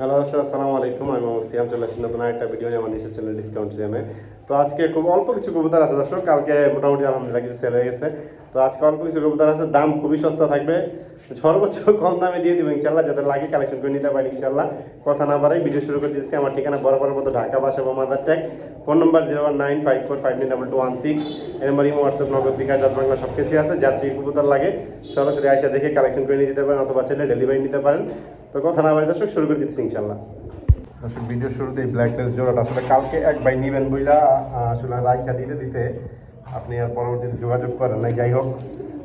Hello আসসালামু আলাইকুম আমি মোহাম্মদ সিয়াম চলে আসছি নতুন একটা ভিডিও আমার নিজের চ্যানেল ডিসকাউন্ট সিএমে তো আজকে খুব অল্প কিছু কবুতর আছে, দর্শক। কালকে মোটামুটি আলহামদুলিল্লাহ কিছু সেল হয়ে গেছে। তো আজকে অল্প কিছু কবুতর আছে, দাম খুবই সস্তা থাকবে। সর্বোচ্চ কম দামে দিয়ে দিব ইনশাল্লাহ যাদের লাগে কালেকশন করে নিতে পারি ইনশাল্লাহ কথা না বাড়াই ভিডিও শুরু করে দিচ্ছি আমার ঠিকানা বরাবর মতো ঢাকা বাসা বা Madartek phone number zero one nine five four five nine double two one six এর নম্বর ইমো হোয়াটসঅ্যাপ নগদ বিকাশ জাত বাংলা সব কিছুই আছে। যার যে কবুতর লাগে, সরাসরি আইসা দেখে কালেকশন করে নিয়ে যেতে পারেন অথবা চাইলে ডেলিভারি নিতে পারেন। তো কথা না বাড়ি দর্শক, শুরু করে দিচ্ছি ইনশাল্লাহ দর্শক ভিডিও শুরুতেই ব্ল্যাক লেস জোড়াটা আসলে কালকে এক বাই নিবেন বইলা আসলে রাইখা দিতে দিতে আপনি আর পরবর্তীতে যোগাযোগ করেন নাই, যাই হোক।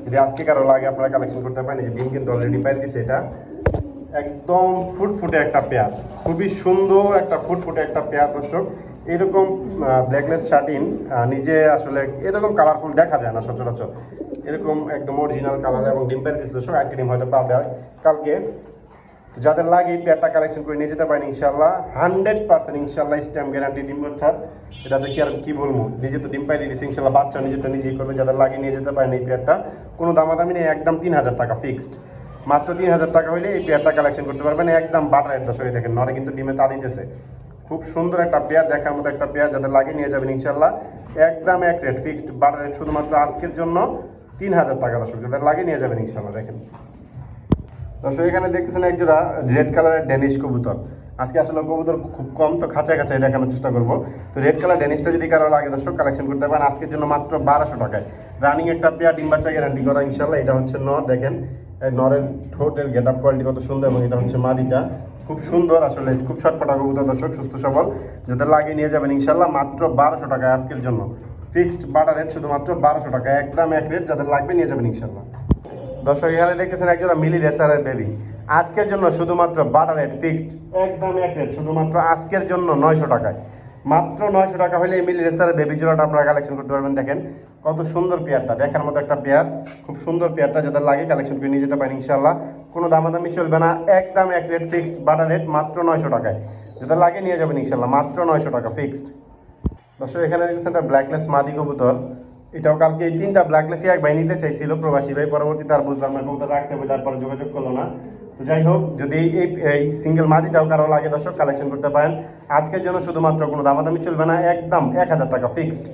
যদি আজকে কারও লাগে, আপনারা কালেকশন করতে পারেন। এই ডিম কিন্তু অলরেডি পাই দিছে এটা। একদম ফুটফুটে একটা পেয়ার খুবই সুন্দর একটা ফুটফুটে একটা পেয়ার দর্শক। এরকম ব্ল্যাকলেস শার্টিন নিজে আসলে এরকম কালারফুল দেখা যায় না, সচরাচর। এরকম একদম অরিজিনাল কালার এবং ডিম প্যান্ট দিয়েছিল সব একটা ডিম হয়তো পাবে। কালকে যাদের লাগে এই কালেকশন করে নিয়ে যেতে পারেন ইনশাল্লাহ হান্ড্রেড পার্সেন্ট ইনশাল্লাহ স্ট্যাম্প গ্যারান্টি ডিম ছাড় এটাতে কি আর কি বলব, নিজে তো ডিম পাই দিয়েছে ইনশাল্লাহ বাচ্চা নিজেরটা নিজেই করবে। যাদের লাগে নিয়ে যেতে পারেন এই পেয়ারটা, কোনো দামাদামি নেই, একদম তিন হাজার টাকা ফিক্সড মাত্র তিন হাজার টাকা হলে এই পেয়ারটা কালেকশন করতে পারবেন, একদম বাটার একটা সরি দেখেন, নরে কিন্তু ডিমে তা দিতেছে। খুব সুন্দর একটা পেয়ার, দেখার মতো একটা পেয়ার, যাদের লাগে নিয়ে যাবেন ইনশাল্লাহ একদম এক রেট ফিক্সড বাটার রেট শুধুমাত্র আজকের জন্য তিন হাজার টাকা দর্শক, যাদের লাগে নিয়ে যাবেন ইনশাল্লাহ দেখেন। দর্শক এখানে দেখতেছেন একজোড়া রেড কালারের ডেনিশ কবুতর। আজকে আসলে কবুতর খুব কম, তো খাঁচায় খাঁচায় দেখানোর চেষ্টা করব। তো রেড কালার ডেনিশটা যদি কারও লাগে দর্শক কালেকশন করতে পারেন। আজকের জন্য মাত্র বারোশো টাকায়। রানিং একটা পেয়ার, ডিম বাচ্চা গ্যারান্টি করা ইনশাল্লাহ এটা হচ্ছে নর, দেখেন। নরের ঠোঁটের গেট আপ কোয়ালিটি কত সুন্দর এবং এটা হচ্ছে মাদিটা। খুব সুন্দর আসলে, খুব ছটফটা কবুতর দর্শক, সুস্থ সবল। যাদের লাগিয়ে নিয়ে যাবেন ইনশাল্লাহ মাত্র বারোশো টাকায় আজকের জন্য। ফিক্সড বাটার রেট শুধুমাত্র বারোশো টাকা একদম এক রেট যাদের লাগবে নিয়ে যাবেন ইনশাল্লাহ দর্শক, এখানে দেখতেছেন একজোড়া মিলি রেসারের বেবি আজকের জন্য শুধুমাত্র বাটার রেট ফিক্সড একদম এক রেট শুধুমাত্র আজকের জন্য নয়শো টাকায়। মাত্র নয়শো টাকা হলে মিলি রেসারের বেবি জোড়াটা আপনারা কালেকশন করতে পারবেন। দেখেন কত সুন্দর পেয়ারটা, দেখার মতো একটা পেয়ার, খুব সুন্দর পেয়ারটা যাদের লাগে কালেকশন করে নিয়ে যেতে পারেন ইনশাল্লাহ কোনো দামাদামি চলবে না, একদম এক রেট ফিক্সড বাটার রেট মাত্র নয়শো টাকায়। যাদের লাগে নিয়ে যাবেন ইনশাল্লাহ মাত্র নয়শো টাকা ফিক্সড দর্শক, এখানে দেখছেন একটা ব্ল্যাকলেস মাদি কবুতর। এটাও কালকে এই তিনটা ব্ল্যাকলেসই এক ভাই নিতে চাইছিল, প্রবাসী ভাই পরবর্তীতে আর বুঝলাম না কবুতর রাখতে হবে, তারপরে যোগাযোগ করল না। তো যাই হোক, যদি এই এই সিঙ্গেল মাদিটাও কারও লাগে দর্শক কালেকশন করতে পারেন। আজকের জন্য শুধুমাত্র কোনো দামাদামি চলবে না, একদম এক হাজার টাকা ফিক্সড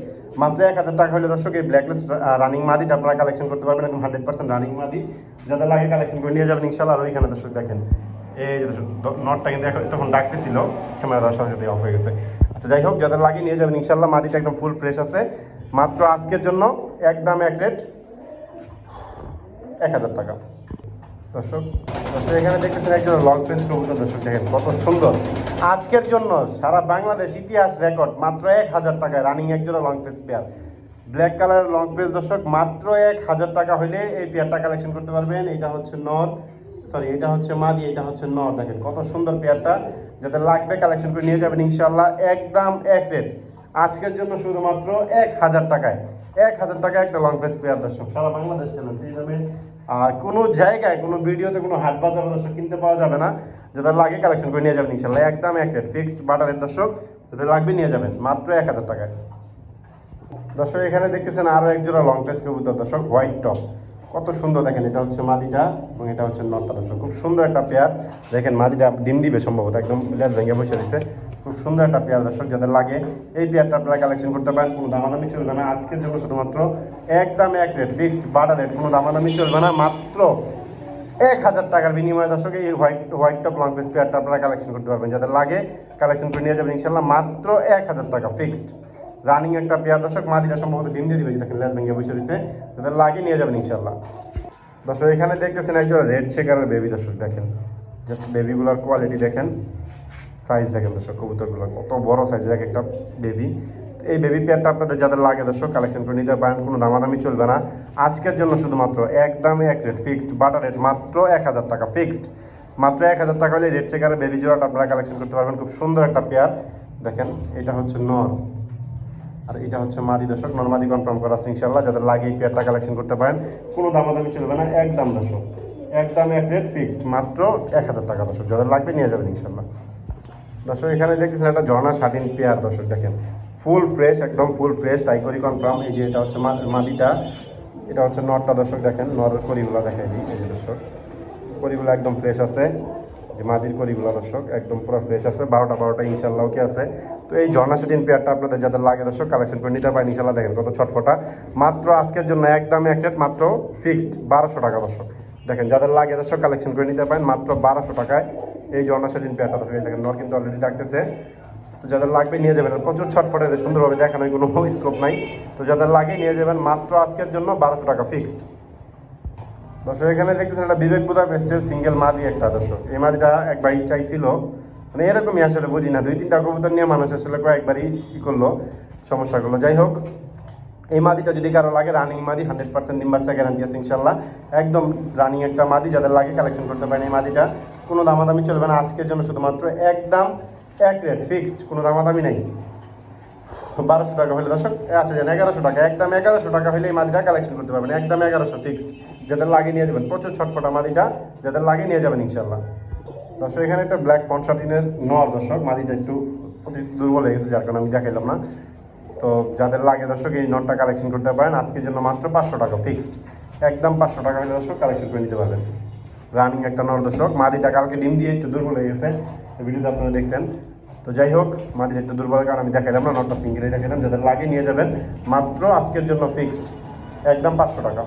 মাত্র এক হাজার টাকা হলে দর্শক, এই ব্ল্যাকলেস রানিং মাদিটা আপনারা কালেকশন করতে পারবেন, একদম হান্ড্রেড পার্সেন্ট রানিং মাদি। যাদের লাগে কালেকশন করে নিয়ে যাবেন ইনশাল্লাহ আর ওইখানে দর্শক দেখেন। এই নটটা কিন্তু তখন ডাকতেছিল ক্যামেরা দর্শক সাথে অফ হয়ে গেছে। আচ্ছা যাই হোক, যাদের লাগিয়ে নিয়ে যাবেন ইনশাল্লাহ মাটিটা একদম ফুল ফ্রেশ আছে। মাত্র আজকের জন্য একদম এক রেট এক হাজার টাকা। দর্শক দর্শক, এখানে দেখতেছেন একজন লং পেজ কবুতর, দর্শক দেখেন কত সুন্দর। আজকের জন্য সারা বাংলাদেশ ইতিহাস রেকর্ড মাত্র এক হাজার টাকায় রানিং একজোড়া long pants pair black colour long pants দর্শক, মাত্র এক হাজার টাকা হলে এই পেয়ারটা কালেকশন করতে পারবেন। এটা হচ্ছে নর সরি এটা হচ্ছে মাদি, এটা হচ্ছে নর। দেখেন কত সুন্দর পেয়ারটা যাদের লাগবে কালেকশন করে নিয়ে যাবেন ইনশাল্লাহ একদম এক রেট আজকের জন্য শুধুমাত্র এক হাজার টাকায়, এক হাজার টাকায় একটা লং ফেস পেয়ার দর্শক। সারা বাংলাদেশ চ্যানেল সেই আর কোনো জায়গায়, কোনো ভিডিওতে, কোনো হাট বাজার দর্শক কিনতে পাওয়া যাবে না। যাদের লাগে কালেকশন করে নিয়ে যাবেন ইনশাল্লাহ একদম এক রেট ফিক্সড বাটারের দর্শক, যাদের লাগবে নিয়ে যাবেন, মাত্র এক হাজার টাকায়। দর্শক, এখানে দেখতেছেন আরও একজোড়া লং পেস কবুতর দর্শক হোয়াইট টপ কত সুন্দর দেখেন, এটা হচ্ছে মাদিটা এবং এটা হচ্ছে নটটা। দর্শক, খুব সুন্দর একটা পেয়ার। দেখেন মাদিটা ডিম দিবে সম্ভবত, একদম লেজ ভেঙে বসে দিছে খুব সুন্দর একটা পেয়ার দর্শক, যাদের লাগে এই পেয়ারটা আপনারা কালেকশন করতে পারেন, কোনো দামাদামি চলবে না। আজকের জন্য শুধুমাত্র একদম এক রেট ফিক্সড বাটার রেট কোনো দামাদামি চলবে না, মাত্র এক হাজার টাকার বিনিময়ে দর্শক, এই white white top long pants পেয়ারটা আপনারা কালেকশন করতে পারবেন। যাদের লাগে কালেকশন করে নিয়ে যাবেন ইনশাল্লাহ মাত্র এক হাজার টাকা ফিক্সড রানিং একটা পেয়ার দর্শক, মাদিরা সম্ভবত ডিম দিয়ে দিবে দেখেন, লেজ ভেঙে বসে দিচ্ছে তাদের লাগিয়ে নিয়ে যাবেন ইনশাল্লাহ দর্শক, এখানে দেখতেছেন একজন রেড শেকারের বেবি দর্শক, দেখেন। জাস্ট বেবিগুলোর কোয়ালিটি দেখেন। সাইজ দেখেন দর্শক, কবুতরগুলো কত বড় সাইজের এক একটা বেবি এই বেবি পেয়ারটা আপনাদের যাদের লাগে দর্শক কালেকশন করে নিতে পারেন, কোনো দামাদামি চলবে না। আজকের জন্য শুধুমাত্র একদম এক রেট ফিক্সড বাটার রেট মাত্র এক হাজার টাকা ফিক্সড মাত্র এক হাজার টাকা হলে রেড চেকারের বেবি জোড়াটা আপনারা কালেকশন করতে পারবেন, খুব সুন্দর একটা পেয়ার দেখেন, এটা হচ্ছে নর। আর এটা হচ্ছে মাদি দর্শক নর্মাদি কনফার্ম করা আছে ইনশাল্লাহ যাদের লাগে এই পেয়ারটা কালেকশন করতে পারেন, কোনো দামাদামি চলবে না, একদম দর্শক একদম এক রেট ফিক্সড মাত্র এক হাজার টাকা দর্শক যাদের লাগবে নিয়ে যাবেন ইনশাল্লাহ দর্শক এখানে দেখতেছেন একটা ঝর্ণা স্বাধীন পেয়ার দর্শক দেখেন। ফুল ফ্রেশ একদম ফুল ফ্রেশ টাইকরি কনফার্ম এই যে এটা হচ্ছে মাদিটা, এটা হচ্ছে নটটা দর্শক দেখেন। নরের করিগুলো দিই, এই যে দর্শক করিগুলো একদম ফ্রেশ আছে। এই মাদির করিগুলো দর্শক, একদম পুরো ফ্রেশ আছে, বারোটা বারোটা ইনশাল্লাহ কি আছে। তো এই ঝর্ণা পেয়ারটা আপনাদের যাদের লাগে দর্শক কালেকশন করে নিতে পারেন ইনশাল্লাহ দেখেন কত ছটফটা। মাত্র আজকের জন্য একদম এক রেট মাত্র ফিক্সড বারোশো টাকা দর্শক। দেখেন, যাদের লাগে দর্শক কালেকশন করে নিতে পারেন, মাত্র বারোশো টাকায় এই ঝর্ণা সেটিন পেয়ারটা দর্শক। দেখেন, নর কিন্তু অলরেডি ডাকতেছে। তো যাদের লাগবে নিয়ে যাবেন প্রচুর ছটফটের সুন্দরভাবে দেখানোর কোনো স্কোপ নাই। তো যাদের লাগে নিয়ে যাবেন, মাত্র আজকের জন্য বারোশো টাকা ফিক্সড দর্শক, এখানে দেখতেছেন একটা বিবেক বুধা বেস্টের সিঙ্গেল মাদি একটা দর্শক। এই মাদিটা একবার চাইছিল। মানে এরকমই আসলে বুঝি না। দুই, তিনটা কবুতর নিয়ে মানুষ আসলে কয়েকবারই ই করল সমস্যাগুলো যাই হোক, এই মাদিটা যদি কারও লাগে রানিং মাদি হান্ড্রেড পার্সেন্ট ডিম বাচ্চা গ্যারান্টি আছে ইনশাল্লাহ একদম রানিং একটা মাদি, যাদের লাগে কালেকশন করতে পারেন এই মাদিটা। কোনো দামাদামি চলবে না। আজকের জন্য শুধুমাত্র একদম এক রেট ফিক্সড কোনো দামাদামি নেই। বারোশো টাকা হলে দর্শক আচ্ছা জান, এগারোশো টাকা। একদম এগারোশো টাকা হলে এই মাদিটা কালেকশন করতে পারবেন। একদম এগারোশো ফিক্সড যাদের লাগিয়ে নিয়ে যাবেন, প্রচুর ছটফটা মাদিটা যাদের লাগিয়ে নিয়ে যাবেন ইনশাল্লাহ দর্শক, এখানে একটা ব্ল্যাক ফনশাটিনের নর দর্শক, মাদিটা একটু অতিরিক্ত দুর্বল হয়ে গেছে, যার কারণে আমি দেখাইলাম না। তো যাদের লাগে দর্শক, এই নটটা কালেকশন করতে পারেন, আজকের জন্য মাত্র পাঁচশো টাকা ফিক্সড একদম পাঁচশো টাকা হলে দর্শক কালেকশন করে নিতে পারবেন। রানিং একটা নর দর্শক, মাদিটা কালকে ডিম দিয়ে একটু দুর্বল হয়ে গেছে ভিডিওতে আপনারা দেখছেন। তো যাই হোক মাদির একটু দুর্বল কারণ আমি দেখাইলাম না, নটটা সিঙ্গেলে দেখাইলাম, যাদের লাগে নিয়ে যাবেন, মাত্র আজকের জন্য ফিক্সড একদম পাঁচশো টাকা।